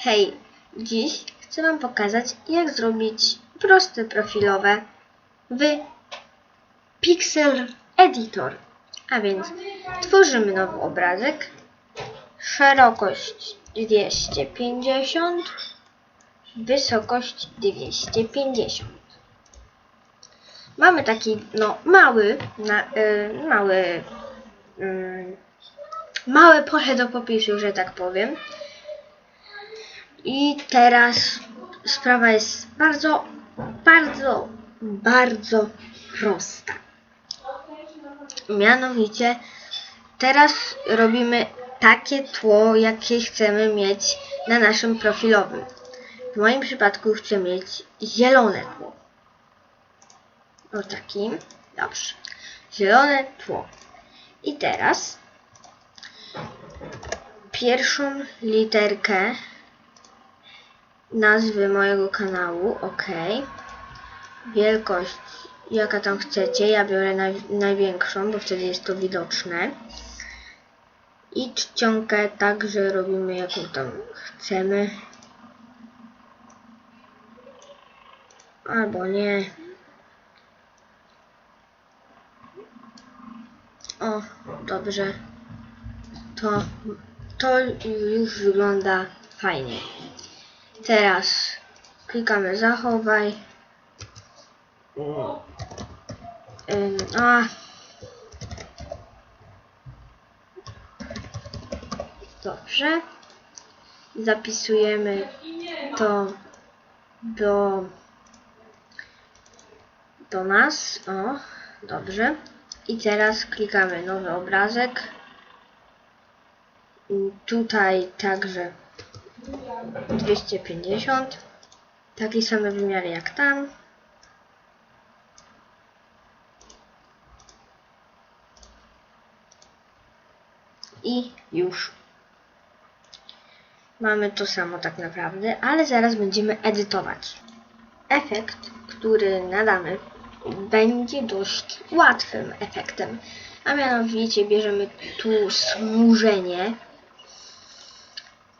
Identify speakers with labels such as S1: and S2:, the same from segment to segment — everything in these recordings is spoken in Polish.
S1: Hej, dziś chcę Wam pokazać, jak zrobić proste profilowe w Pixel Editor. A więc tworzymy nowy obrazek, szerokość 250, wysokość 250. Mamy taki, no, mały, na, y, mały, y, małe pole do popisu, że tak powiem. I teraz sprawa jest bardzo, bardzo, bardzo prosta. Mianowicie teraz robimy takie tło, jakie chcemy mieć na naszym profilowym. W moim przypadku chcę mieć zielone tło. O takim. Dobrze. Zielone tło. I teraz pierwszą literkę nazwy mojego kanału, ok. Wielkość, jaka tam chcecie, ja biorę naj, największą, bo wtedy jest to widoczne. I czcionkę także robimy jaką tam chcemy. Albo nie. O, dobrze. To, to już wygląda fajnie. Teraz klikamy zachowaj. A. Dobrze. Zapisujemy to do do nas. O, dobrze. I teraz klikamy nowy obrazek. Tutaj także 250. Takie same wymiary jak tam. I już. Mamy to samo tak naprawdę, ale zaraz będziemy edytować. Efekt, który nadamy, będzie dość łatwym efektem. A mianowicie bierzemy tu smużenie.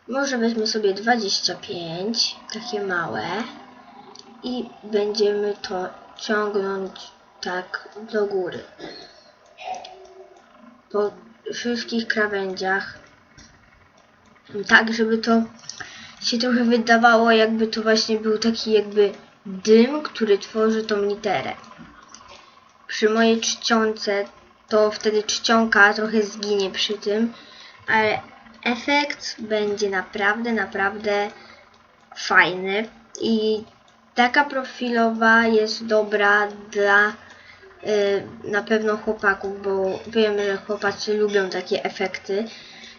S1: Może weźmy sobie 25, takie małe. I będziemy to ciągnąć tak do góry. Po wszystkich krawędziach. Tak, żeby to się trochę wydawało, jakby to właśnie był taki jakby dym, który tworzy tą literę. Przy mojej czcionce to wtedy czcionka trochę zginie przy tym, ale efekt będzie naprawdę, naprawdę fajny i taka profilowa jest dobra dla y, na pewno chłopaków, bo wiem, że chłopacy lubią takie efekty.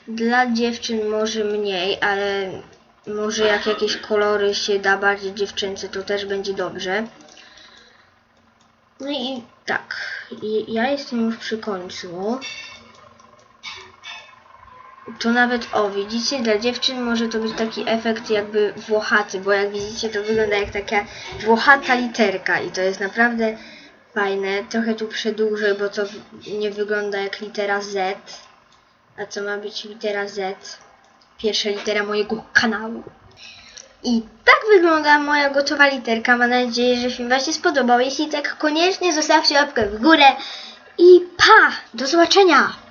S1: Dla dziewczyn może mniej, ale może jak jakieś kolory się da bardziej dziewczęce, to też będzie dobrze. No i tak, ja jestem już przy końcu. To nawet, o widzicie, dla dziewczyn może to być taki efekt jakby włochaty, bo jak widzicie to wygląda jak taka włochata literka i to jest naprawdę fajne. Trochę tu przedłużę, bo to nie wygląda jak litera Z. A co ma być litera Z? Pierwsza litera mojego kanału. I tak wygląda moja gotowa literka. Mam nadzieję, że film Wam się spodobał. Jeśli tak, koniecznie zostawcie łapkę w górę. I pa! Do zobaczenia!